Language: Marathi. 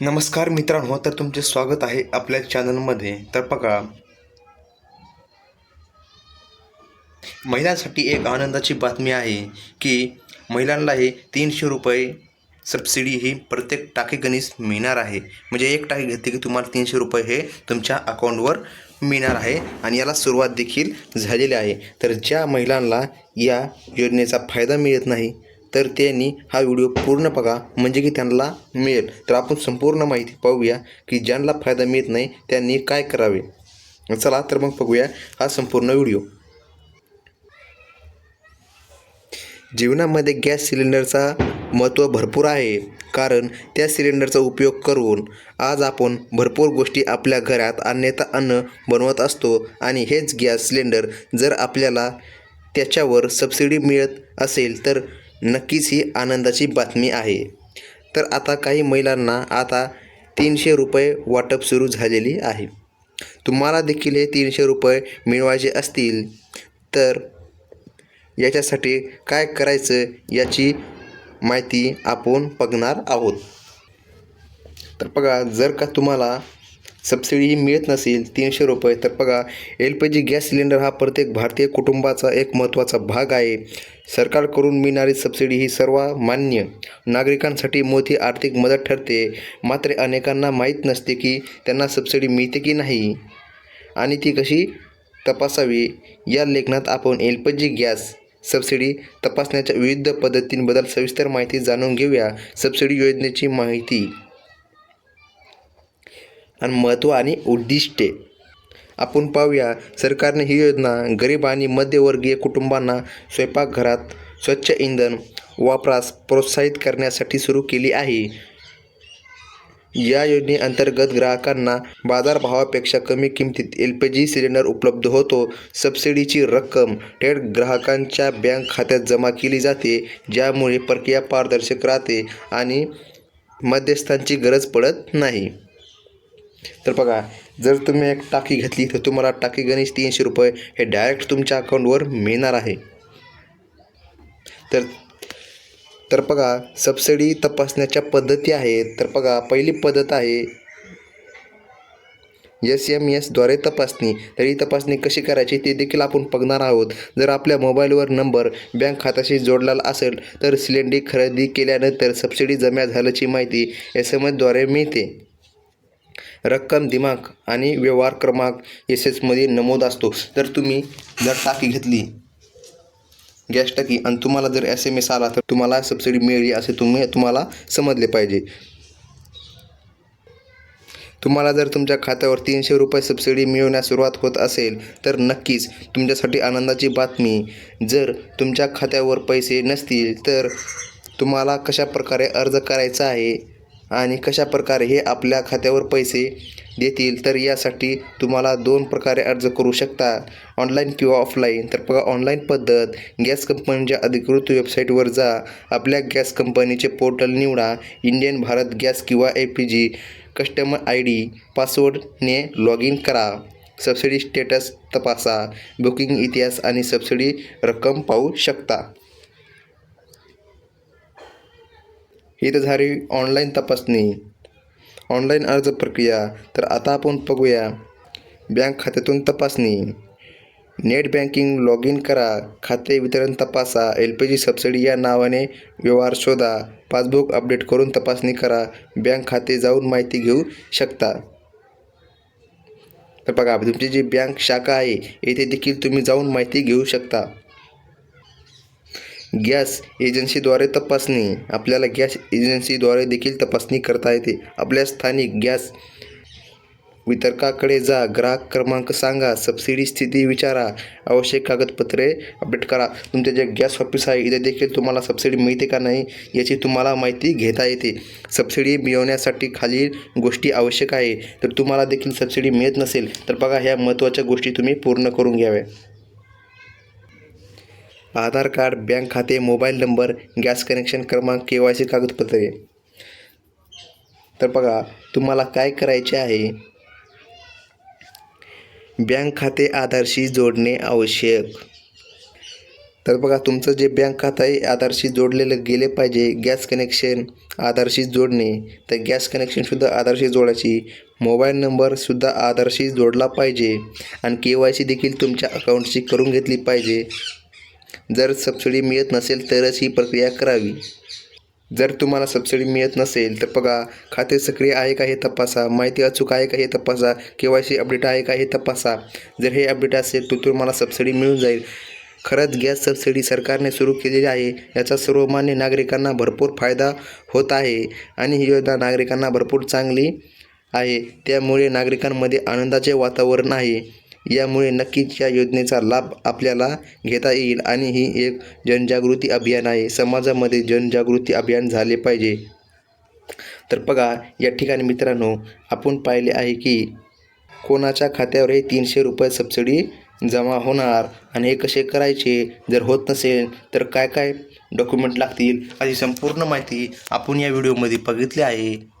नमस्कार मित्रांनो तर तुमचे स्वागत आहे आपल्या चॅनलमध्ये. तर बघा महिलांसाठी एक आनंदाची बातमी आहे की महिलांनाही तीनशे रुपये सबसिडी ही प्रत्येक टाकेगणीस मिळणार आहे. म्हणजे एक टाकी घेतली की तुम्हाला तीनशे रुपये हे तुमच्या अकाउंटवर मिळणार आहे आणि याला सुरुवात देखील झालेली आहे. तर ज्या महिलांना या योजनेचा फायदा मिळत नाही तर त्यांनी हा व्हिडिओ पूर्ण बघा म्हणजे की त्यांना मिळेल. तर आपण संपूर्ण माहिती पाहूया की ज्यांना फायदा मिळत नाही त्यांनी काय करावे. चला तर मग बघूया हा संपूर्ण व्हिडिओ. जीवनामध्ये गॅस सिलेंडरचा महत्त्व भरपूर आहे कारण त्या सिलेंडरचा उपयोग करून आज आपण भरपूर गोष्टी आपल्या घरात अन्यथा अन्न बनवत असतो आणि हेच गॅस सिलेंडर जर आपल्याला त्याच्यावर सबसिडी मिळत असेल तर नक्कीच ही आनंदाची बातमी आहे. तर आता काही महिलांना आता तीनशे रुपये वाटप सुरू झालेली आहे. तुम्हाला देखील हे तीनशे रुपये मिळवायचे असतील तर याच्यासाठी काय करायचं याची माहिती आपण बघणार आहोत. तर बघा जर का तुम्हाला सबसिडी मिळत नसेल तीनशे रुपये तर बघा L P G gas cylinder हा प्रत्येक भारतीय कुटुंबाचा एक महत्त्वाचा भाग आहे. सरकारकडून मिळणारी सबसिडी ही सर्व मान्य नागरिकांसाठी मोठी आर्थिक मदत ठरते. मात्र अनेकांना माहीत नसते की त्यांना सबसिडी मिळते की नाही. आणि ती कशी तपासावी? या लेखनात आपण L P G gas subsidy तपासण्याच्या विविध पद्धतींबद्दल सविस्तर माहिती जाणून घेऊया. सबसिडी योजनेची माहिती आणि महत्त्व आणि उद्दिष्टे आपण पाहूया सरकारने ही योजना गरीब आणि मध्यवर्गीय कुटुंबांना स्वयंपाकघरात स्वच्छ इंधन वापरास प्रोत्साहित करण्यासाठी सुरू केली आहे. या योजनेअंतर्गत ग्राहकांना बाजारभावापेक्षा कमी किमतीत एल पी जी सिलेंडर उपलब्ध होतो. सबसिडीची रक्कम थेट ग्राहकांच्या बँक खात्यात जमा केली जाते ज्यामुळे प्रक्रिया पारदर्शक राहते आणि मध्यस्थांची गरज पडत नाही. तर बघा जर तुम्ही एक टाकी घेतली तर तुम्हाला टाकी गणेश तीनशे रुपये हे डायरेक्ट तुमच्या अकाउंटवर मिळणार आहे. तर तर बघा सबसिडी तपासण्याच्या पद्धती आहेत. तर बघा पहिली पद्धत आहे एस एम एसद्वारे तपासणी. तर ही तपासणी कशी करायची ते देखील आपण बघणार आहोत. जर आपल्या मोबाईलवर नंबर बँक खात्याशी जोडलेला असेल तर सिलेंडर खरेदी केल्यानंतर सबसिडी जमा झाल्याची माहिती एस एम एसद्वारे मिळते. रक्कम दिमाग आणि व्यवहार क्रमांक एस एसमध्ये नमूद असतो. तर तुम्ही जर टाकी घेतली गॅस टाकी आणि तुम्हाला जर एस एम एस आला तर तुम्हाला सबसिडी मिळेल असे तुम्ही तुम्हाला समजले पाहिजे. तुम्हाला जर तुमच्या खात्यावर तीनशे रुपये सबसिडी मिळवण्यास सुरुवात होत असेल तर नक्कीच तुमच्यासाठी आनंदाची बातमी. जर तुमच्या खात्यावर पैसे नसतील तर तुम्हाला कशा प्रकारे अर्ज करायचा आहे? आणि कशा प्रकारे हे आपल्या खात्यावर पैसे देतील तर यासाठी तुम्हाला दोन प्रकारे अर्ज करू शकता. ऑनलाईन किंवा ऑफलाईन. तर बघा ऑनलाईन पद्धत गॅस कंपनीच्या अधिकृत वेबसाईटवर जा. आपल्या गॅस कंपनीचे पोर्टल निवडा. इंडियन भारत गॅस किंवा A P G customer I D पासवर्डने log in करा. सबसिडी स्टेटस तपासा. बुकिंग इतिहास आणि सबसिडी रक्कम पाहू शकता ही तर झाली ऑनलाईन तपासणी. ऑनलाईन अर्ज प्रक्रिया तर आता आपण बघूया. बँक खात्यातून तपासणी. नेट बँकिंग लॉग इन करा. खाते वितरण तपासा. एल पी जी सबसिडी या नावाने व्यवहार शोधा. पासबुक अपडेट करून तपासणी करा. बँक खाते जाऊन माहिती घेऊ शकता. तर बघा तुमची जी बँक शाखा आहे येथे देखील तुम्ही जाऊन माहिती घेऊ शकता. गॅस एजन्सीद्वारे तपासणी. आपल्याला गॅस एजन्सीद्वारे देखील तपासणी करता येते. आपल्या स्थानिक गॅस वितरकाकडे जा. ग्राहक क्रमांक सांगा. सबसिडी स्थिती विचारा. आवश्यक कागदपत्रे अपडेट करा. तुमचे जे गॅस ऑफिस आहे इथे देखील तुम्हाला सबसिडी मिळते का नाही याची तुम्हाला माहिती घेता येते. सबसिडी मिळवण्यासाठी खालील गोष्टी आवश्यक आहे. तर तुम्हाला देखील सबसिडी मिळत नसेल तर बघा ह्या महत्त्वाच्या गोष्टी तुम्ही पूर्ण करून घ्याव्या. आधार कार्ड बँक खाते मोबाईल नंबर गॅस कनेक्शन क्रमांक के वाय सी कागदपत्रे. तर बघा तुम्हाला काय करायचे आहे? बँक खाते आधारशी जोडणे आवश्यक. तर बघा तुमचं जे बँक खातं आहे आधारशी जोडलेलं गेले पाहिजे. गॅस कनेक्शन आधारशी जोडणे. तर गॅस कनेक्शनसुद्धा आधारशी जोडायची. मोबाईल नंबरसुद्धा आधारशी जोडला पाहिजे. आणि के वाय सी देखील तुमच्या अकाउंटशी करून घेतली पाहिजे. जर सबसिडी मिळत नसेल तरच ही प्रक्रिया करावी. जर तुम्हाला सबसिडी मिळत नसेल तर बघा खाते सक्रिय आहे का हे तपासा माहिती अचूक आहे का हे तपासा के वाय सी अपडेट आहे का हे तपासा. जर हे अपडेट असेल तर तुम्हाला सबसिडी मिळून जाईल. खरंच गॅस सबसिडी सरकारने सुरू केलेली आहे याचा सर्वमान्य नागरिकांना भरपूर फायदा होत आहे आणि ही योजना नागरिकांना भरपूर चांगली आहे. त्यामुळे नागरिकांमध्ये आनंदाचे वातावरण आहे. यामुळे नक्कीच या योजनेचा लाभ आपल्याला घेता येईल आणि ही एक जनजागृती अभियान आहे. समाजामध्ये जनजागृती अभियान झाले पाहिजे. तर बघा या ठिकाणी मित्रांनो आपण पाहिले आहे की कोणाच्या खात्यावर हे तीनशे रुपये सबसिडी जमा होणार आणि हे कसे करायचे? जर होत नसेल तर काय काय डॉक्युमेंट लागतील? अशी संपूर्ण माहिती आपण या व्हिडिओमध्ये बघितली आहे.